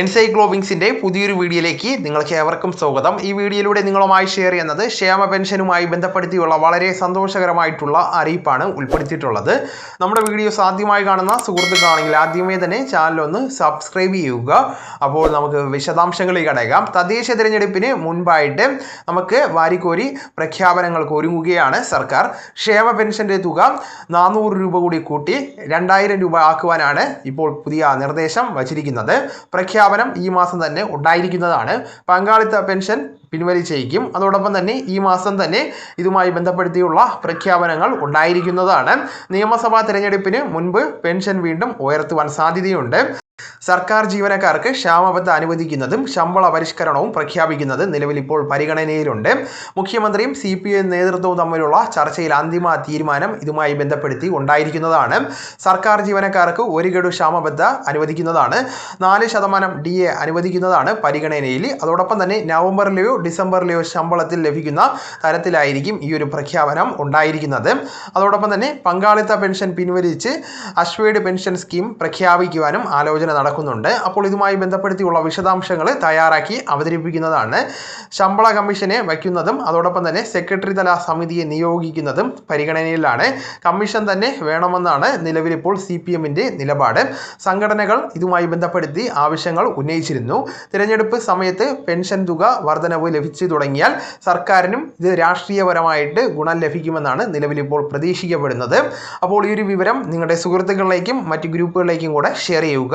എൻസൈക്ലോവിങ്സിന്റെ പുതിയൊരു വീഡിയോയിലേക്ക് നിങ്ങൾക്ക് ഏവർക്കും സ്വാഗതം. ഈ വീഡിയോയിലൂടെ നിങ്ങളുമായി ഷെയർ ചെയ്യുന്നത് ക്ഷേമ പെൻഷനുമായി ബന്ധപ്പെടുത്തിയുള്ള വളരെ സന്തോഷകരമായിട്ടുള്ള അറിയിപ്പാണ് ഉൾപ്പെടുത്തിയിട്ടുള്ളത്. നമ്മുടെ വീഡിയോസ് ആദ്യമായി കാണുന്ന സുഹൃത്തുക്കളാണെങ്കിൽ ആദ്യമേ തന്നെ ചാനലൊന്ന് സബ്സ്ക്രൈബ് ചെയ്യുക. അപ്പോൾ നമുക്ക് വിശദാംശങ്ങളിൽ കടക്കാം. തദ്ദേശ തിരഞ്ഞെടുപ്പിന് മുൻപായിട്ട് നമുക്ക് വാരിക്കോരി പ്രഖ്യാപനങ്ങൾക്ക് ഒരുങ്ങുകയാണ് സർക്കാർ. ക്ഷേമ പെൻഷന്റെ തുക നാനൂറ് രൂപ കൂടി കൂട്ടി രണ്ടായിരം രൂപ ആക്കുവാനാണ് ഇപ്പോൾ പുതിയ നിർദ്ദേശം വച്ചിരിക്കുന്നത്. പ്രഖ്യാപനം ഈ മാസം തന്നെ ഉണ്ടായിരിക്കുന്നതാണ്. പങ്കാളിത്ത പെൻഷൻ പിൻവലിച്ചേക്കും അതോടൊപ്പം തന്നെ ഈ മാസം തന്നെ ഇതുമായി ബന്ധപ്പെടുത്തിയുള്ള പ്രഖ്യാപനങ്ങൾ ഉണ്ടായിരിക്കുന്നതാണ്. നിയമസഭാ തിരഞ്ഞെടുപ്പിന് മുൻപ് പെൻഷൻ വീണ്ടും ഉയർത്തുവാൻ സാധ്യതയുണ്ട്. സർക്കാർ ജീവനക്കാർക്ക് ക്ഷാമബത്ത അനുവദിക്കുന്നതും ശമ്പള പരിഷ്കരണവും പ്രഖ്യാപിക്കുന്നത് നിലവിൽ ഇപ്പോൾ പരിഗണനയിലുണ്ട്. മുഖ്യമന്ത്രിയും സി പി ഐ നേതൃത്വവും തമ്മിലുള്ള ചർച്ചയിൽ അന്തിമ തീരുമാനം ഇതുമായി ബന്ധപ്പെടുത്തി ഉണ്ടായിരിക്കുന്നതാണ്. സർക്കാർ ജീവനക്കാർക്ക് ഒരു ഗഡു ക്ഷാമബത്ത അനുവദിക്കുന്നതാണ്. നാല് ശതമാനം ഡി എ അനുവദിക്കുന്നതാണ് പരിഗണനയിൽ. അതോടൊപ്പം തന്നെ നവംബറിലെയോ ഡിസംബറിലെയോ ശമ്പളത്തിൽ ലഭിക്കുന്ന തരത്തിലായിരിക്കും ഈ ഒരു പ്രഖ്യാപനം ഉണ്ടായിരിക്കുന്നത്. അതോടൊപ്പം തന്നെ പങ്കാളിത്ത പെൻഷൻ പിൻവലിച്ച് അശ്വേഡ് പെൻഷൻ സ്കീം പ്രഖ്യാപിക്കുവാനും ആലോചന നടക്കുന്നുണ്ട്. അപ്പോൾ ഇതുമായി ബന്ധപ്പെടുത്തിയുള്ള വിശദാംശങ്ങൾ തയ്യാറാക്കി അവതരിപ്പിക്കുന്നതാണ്. ശമ്പള കമ്മീഷനെ വയ്ക്കുന്നതും അതോടൊപ്പം തന്നെ സെക്രട്ടറി തല സമിതിയെ നിയോഗിക്കുന്നതും പരിഗണനയിലാണ്. കമ്മീഷൻ തന്നെ വേണമെന്നാണ് നിലവിലിപ്പോൾ സി പി എമ്മിന്റെ നിലപാട്. സംഘടനകൾ ഇതുമായി ബന്ധപ്പെടുത്തി ആവശ്യങ്ങൾ ഉന്നയിച്ചിരുന്നു. തിരഞ്ഞെടുപ്പ് സമയത്ത് പെൻഷൻ തുക വർധനവ് ലഭിച്ചു തുടങ്ങിയാൽ സർക്കാരിനും ഇത് രാഷ്ട്രീയപരമായിട്ട് ഗുണം ലഭിക്കുമെന്നാണ് നിലവിലിപ്പോൾ പ്രതീക്ഷിക്കപ്പെടുന്നത്. അപ്പോൾ ഈ ഒരു വിവരം നിങ്ങളുടെ സുഹൃത്തുക്കളിലേക്കും മറ്റ് ഗ്രൂപ്പുകളിലേക്കും കൂടെ ഷെയർ ചെയ്യുക.